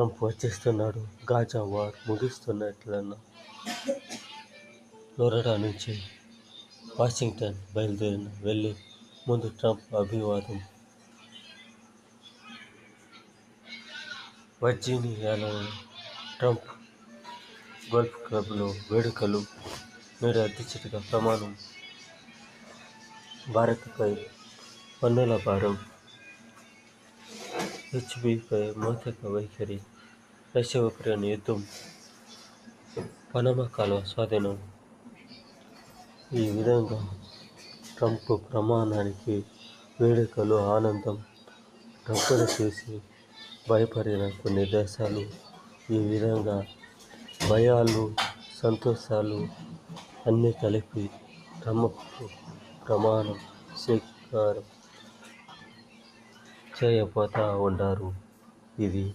Trump వచ్చేస్తున్నాడు Gaza war ముగిస్తున్నట్లన్న Florida నుంచి వాషింగ్టన్ బయలుదేరిన వెళ్ళి ముందు ట్రంప్ అభివాదం. వర్జీనియాలో ట్రంప్ గోల్ఫ్ క్లబ్లో వేడుకలు నేడు అధ్యక్షుడిగా ప్రమాణం. భారత్పై పన్నుల భారం హెచ్బిపై మౌఖిక వైఖరి. రష్యా ఉక్రెయిన్ యుద్ధం. పనమా కాలువ స్వాధీనం. ఈ విధంగా ట్రంప్ ప్రమాణానికి వేడుకలు ఆనందం ట్రంప్ను చూసి భయపడిన కొన్ని దేశాలు. ఈ విధంగా భయాలు సంతోషాలు అన్నీ కలిపి ట్రంప్ ప్రమాణం స్వీకారం చేయబోతూ ఉంటారు. ఇది